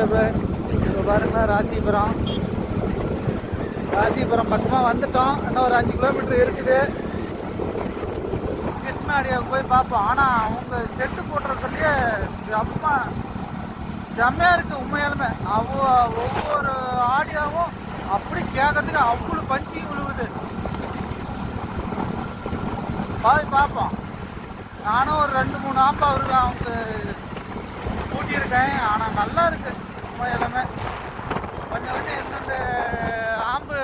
Okay friends இப்போ பாருங்களா ராசிபுரம். ராசிபுரம் பக்கமாக வந்துட்டோம். இன்னும் ஒரு அஞ்சு கிலோமீட்டர் இருக்குது. கிருஷ்ணாடியாவுக்கு போய் பார்ப்போம். ஆனால் அவங்க செட்டு போட்டுறதுலேயே செம்ம செம்மையாக இருக்குது உண்மையாலுமே. அவ ஒவ்வொரு ஆடியோவும் அப்படி கேட்கறதுக்கு அவ்வளோ பஞ்சி விழுவுது. போய் பார்ப்போம். நானும் ஒரு ரெண்டு மூணு ஆம்பா இருக்கேன் அவங்க கூட்டியிருக்கேன். ஆனால் நல்லா இருக்குது சும்மா எல்லாமே. கொஞ்சம் கொஞ்சம் எந்தெந்த ஆம்பு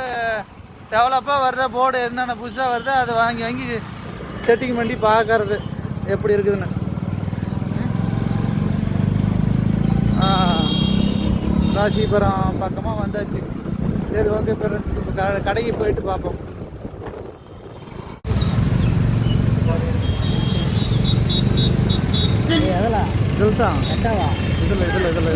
டெவலப்பாக வருதோ போர்டு என்னென்ன புதுசாக வருதோ அதை வாங்கி வாங்கி செட்டிங் பண்ணி பார்க்கறது எப்படி இருக்குதுன்னு. ராசிபுரம் பக்கமாக வந்தாச்சு. சரி ஓகே ஃப்ரெண்ட்ஸ் இப்போ க கடைக்கு போயிட்டு பார்ப்போம். இதில் వెళ్తాం ఇదిలో ఇదిలో ఇదిలో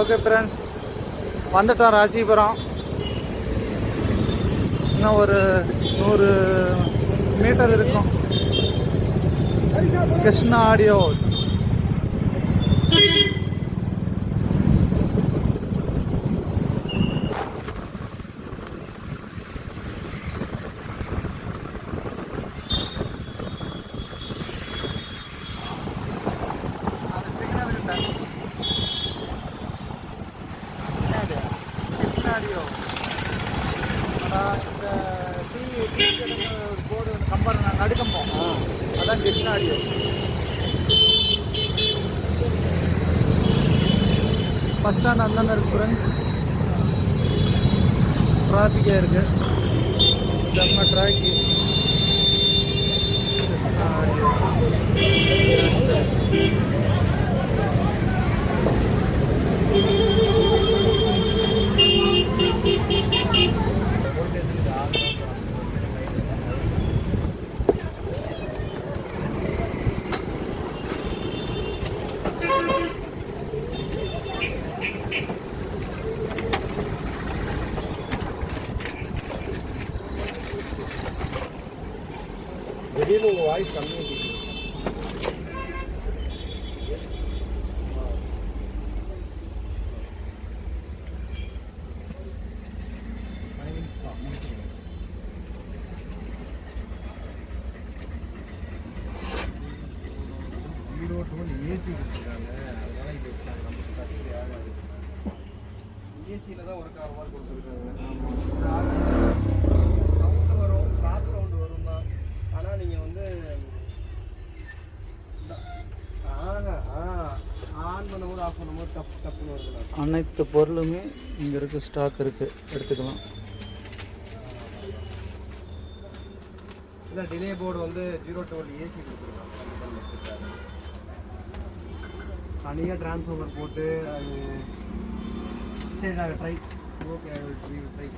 ఓకే ఫ్రెండ్స్ வந்துட்டோம் ராசிபுரம் இன்னும் ஒரு நூறு மீட்டர் இருக்கும். கிருஷ்ணா ஆடியோ. இந்த டீ டீ ஒரு போர்டு ஒன்று கம்பர் நடுக்கம்பம் அதான் கிருஷ்ணாடியோ பஸ் ஸ்டாண்ட் அந்தாண்ட இருக்கு. ஃப்ரெண்ட்ஸ் டிராஃபிக்காக இருக்கு செம்ம டிராஃபிக் திடீர்னு உங்கள் வாய்ஸ் கம்மியாக கேட்குது ஏசி கொடுத்துருக்காங்க அதனால இங்கே விட்டாங்க நம்ம கட்டுப்படி ஏசியில் தான் ஒர்க் ஆகிற மாதிரி கொடுத்துருக்காங்க சவுண்டு வரும் ஸ்டாப் சவுண்டு வரும் தான் ஆனால் நீங்கள் வந்து அனைத்து பொருளுமே இங்கே இருக்கு ஸ்டாக் இருக்கு. எடுத்துக்கலாம். இல்லை டிலே போர்டு வந்து ஜீரோ டுவெல் ஏசி கொடுத்துருக்காங்க. தனியாக டிரான்ஸ்ஃபார்மர் போட்டு அது சரி நாங்கள் ட்ரை ஓகே ட்ரை